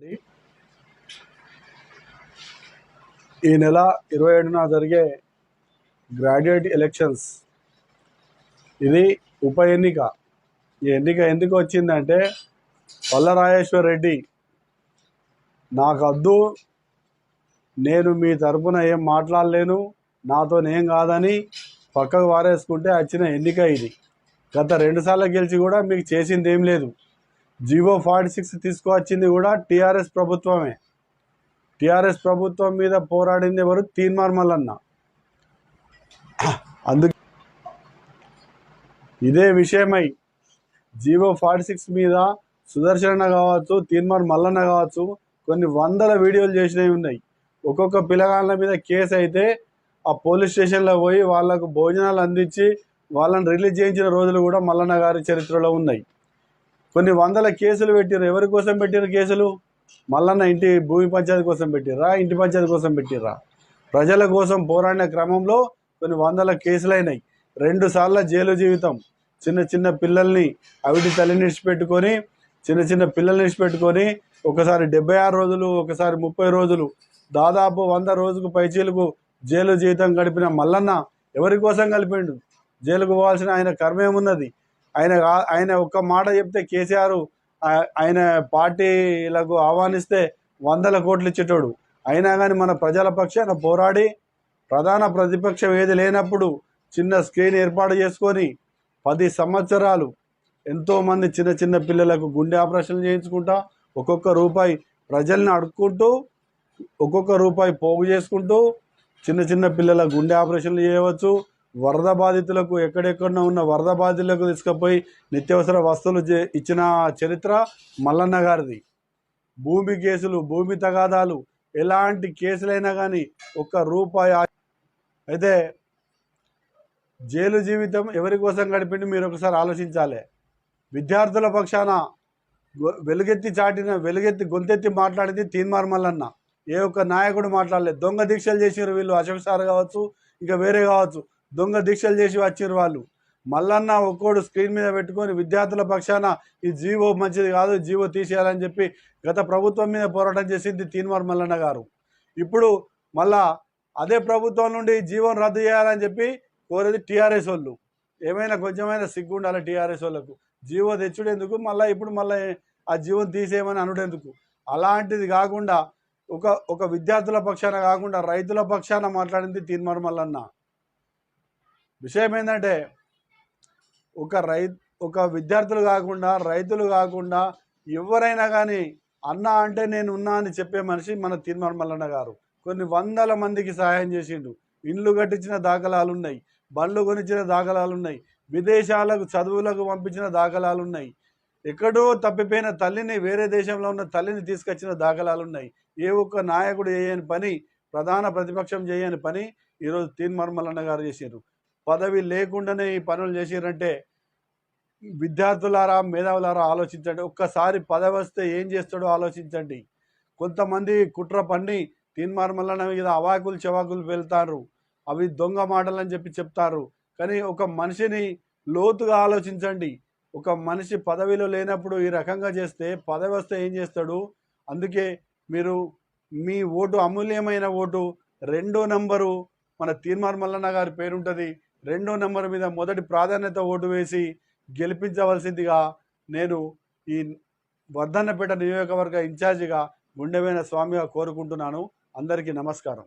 అండి. ఈ నెల ఇరవై ఏడున జరిగే గ్రాడ్యుయేట్ ఎలక్షన్స్. ఇది ఉప ఎన్నిక. ఈ ఎన్నిక ఎందుకు వచ్చిందంటే పల్లరాజేశ్వర్ రెడ్డి నాకు వద్దు నేను మీ తరపున ఏం మాట్లాడలేను నాతో నేను కాదని పక్కకు వారేసుకుంటే వచ్చిన ఎన్నిక ఇది. గత రెండుసార్లు గెలిచి కూడా మీకు చేసింది ఏం లేదు. జీవో ఫార్టీ సిక్స్ తీసుకువచ్చింది కూడా టీఆర్ఎస్ ప్రభుత్వమే. టీఆర్ఎస్ ప్రభుత్వం మీద పోరాడింది ఎవరు? తీన్మార్ మల్లన్న. అందుకే ఇదే విషయమై జీవో ఫార్టీ సిక్స్ మీద సుదర్శన కావచ్చు తీన్మార్ మల్లన్న కావచ్చు కొన్ని వందల వీడియోలు చేసినవి ఉన్నాయి. ఒక్కొక్క పిల్లగాళ్ళ మీద కేసు అయితే ఆ పోలీస్ స్టేషన్లో పోయి వాళ్ళకు భోజనాలు అందించి వాళ్ళని రిలీజ్ చేయించిన రోజులు కూడా మల్లన్న గారి చరిత్రలో ఉన్నాయి. కొన్ని వందల కేసులు పెట్టారు ఎవరి కోసం పెట్టారు కేసులు? మల్లన్న ఇంటి భూమి పంచాయతీ కోసం పెట్టిర్రా? ఇంటి పంచాయతీ కోసం పెట్టిర్రా? ప్రజల కోసం పోరాడిన క్రమంలో కొన్ని వందల కేసులైనాయి. రెండు సార్ల జైలు జీవితం. చిన్న చిన్న పిల్లల్ని అవిటి తల్లిని ఇడిచిపెట్టుకొని చిన్న చిన్న పిల్లల్ని పెట్టుకొని ఒకసారి డెబ్బై ఆరు రోజులు ఒకసారి ముప్పై రోజులు దాదాపు వంద రోజుకు పైచీలకు జైలు జీవితం గడిపిన మల్లన్న ఎవరి కోసం కలిపిండు? జైలుకు పోవాల్సిన ఆయన కర్మేమున్నది ఆయన ఆయన ఒక్క మాట చెప్తే కేసీఆర్ ఆయన పార్టీలకు ఆహ్వానిస్తే వందల కోట్లు ఇచ్చేటోడు. అయినా కానీ మన ప్రజల పక్షాన పోరాడి ప్రధాన ప్రతిపక్షం ఏది లేనప్పుడు చిన్న స్క్రీన్ ఏర్పాటు చేసుకొని పది సంవత్సరాలు ఎంతోమంది చిన్న చిన్న పిల్లలకు గుండె ఆపరేషన్లు చేయించుకుంటా ఒక్కొక్క రూపాయి ప్రజల్ని అడుక్కుంటూ ఒక్కొక్క రూపాయి పోగు చేసుకుంటూ చిన్న చిన్న పిల్లల గుండె ఆపరేషన్లు చేయవచ్చు. వరద బాధితులకు ఎక్కడెక్కడో ఉన్న వరద బాధితులకు తీసుకుపోయి నిత్యావసర వస్తువులు చే- ఇచ్చిన చరిత్ర మల్లన్న గారిది. భూమి కేసులు భూమి తగాదాలు ఎలాంటి కేసులైనా కానీ ఒక్క రూపాయి అయితే జైలు జీవితం ఎవరి కోసం గడిపిండి మీరు ఒకసారి ఆలోచించాలి. విద్యార్థుల పక్షాన వెలుగెత్తి చాటిన వెలుగెత్తి గొంతెత్తి మాట్లాడింది తీన్మార్ మల్లన్న. ఏ ఒక్క నాయకుడు మాట్లాడలేదు. దొంగ దీక్షలు చేసినారు వీళ్ళు. అశోక్ సార్ కావచ్చు ఇంకా వేరే కావచ్చు. దొంగ దీక్షలు చేసి వచ్చిర్రు వాళ్ళు. మల్లన్న ఒక్కోడు స్క్రీన్ మీద పెట్టుకొని విద్యార్థుల పక్షాన ఈ జీవో మంచిది కాదు జీవో తీసేయాలని చెప్పి గత ప్రభుత్వం మీద పోరాటం చేసింది తీన్మార్ మల్లన్న గారు. ఇప్పుడు మళ్ళా అదే ప్రభుత్వం నుండి జీవోను రద్దు చేయాలని చెప్పి కోరేది టీఆర్ఎస్ వాళ్ళు. ఏమైనా కొంచెమైనా సిగ్గు ఉండాలి టీఆర్ఎస్ వాళ్ళకు. జీవో తెచ్చుడేందుకు? మళ్ళీ ఇప్పుడు మళ్ళీ ఆ జీవో తీసేయమని అనుడేందుకు? అలాంటిది కాకుండా ఒక ఒక విద్యార్థుల పక్షాన కాకుండా రైతుల పక్షాన మాట్లాడింది తీన్మార్ మల్లన్న. విషయం ఏంటంటే ఒక రై ఒక విద్యార్థులు కాకుండా రైతులు కాకుండా ఎవరైనా కానీ అన్న అంటే నేను ఉన్నా అని చెప్పే మనిషి మన తీర్మార్ మల్లన్న గారు. కొన్ని వందల మందికి సహాయం చేసిండు. ఇండ్లు కట్టించిన దాఖలాలు ఉన్నాయి బండ్లు కొనిచ్చిన దాఖలాలు ఉన్నాయి విదేశాలకు చదువులకు పంపించిన దాఖలాలు ఉన్నాయి ఎక్కడో తప్పిపోయిన తల్లిని వేరే దేశంలో ఉన్న తల్లిని తీసుకొచ్చిన దాఖలాలు ఉన్నాయి ఏ ఒక్క నాయకుడు చేయని పని ప్రధాన ప్రతిపక్షం చేయని పని ఈరోజు తీన్ మర్మలన్న గారు చేశారు పదవి లేకుండానే ఈ పనులు చేసిరంటే విద్యార్థులారా మేధావులారా ఆలోచించండి. ఒక్కసారి పదవి వస్తే ఏం చేస్తాడో ఆలోచించండి. కొంతమంది కుట్ర పన్ని తీన్మార్మల్లన మీద అవాకులు చెవాకులు వెళ్తారు. అవి దొంగ మాటలు అని చెప్పి చెప్తారు. కానీ ఒక మనిషిని లోతుగా ఆలోచించండి. ఒక మనిషి పదవిలో లేనప్పుడు ఈ రకంగా చేస్తే పదవి వస్తే ఏం చేస్తాడు? అందుకే మీరు మీ ఓటు అమూల్యమైన ఓటు రెండో నంబరు మన తీర్మార్ మల్లన్న గారి పేరుంటుంది. రెండో నెంబర్ మీద మొదటి ప్రాధాన్యత ఓటు వేసి గెలిపించవలసిందిగా నేను ఈ వర్ధన్నపేట నియోజకవర్గ ఇన్ఛార్జిగా గుండెమైన స్వామిగా కోరుకుంటున్నాను. అందరికీ నమస్కారం.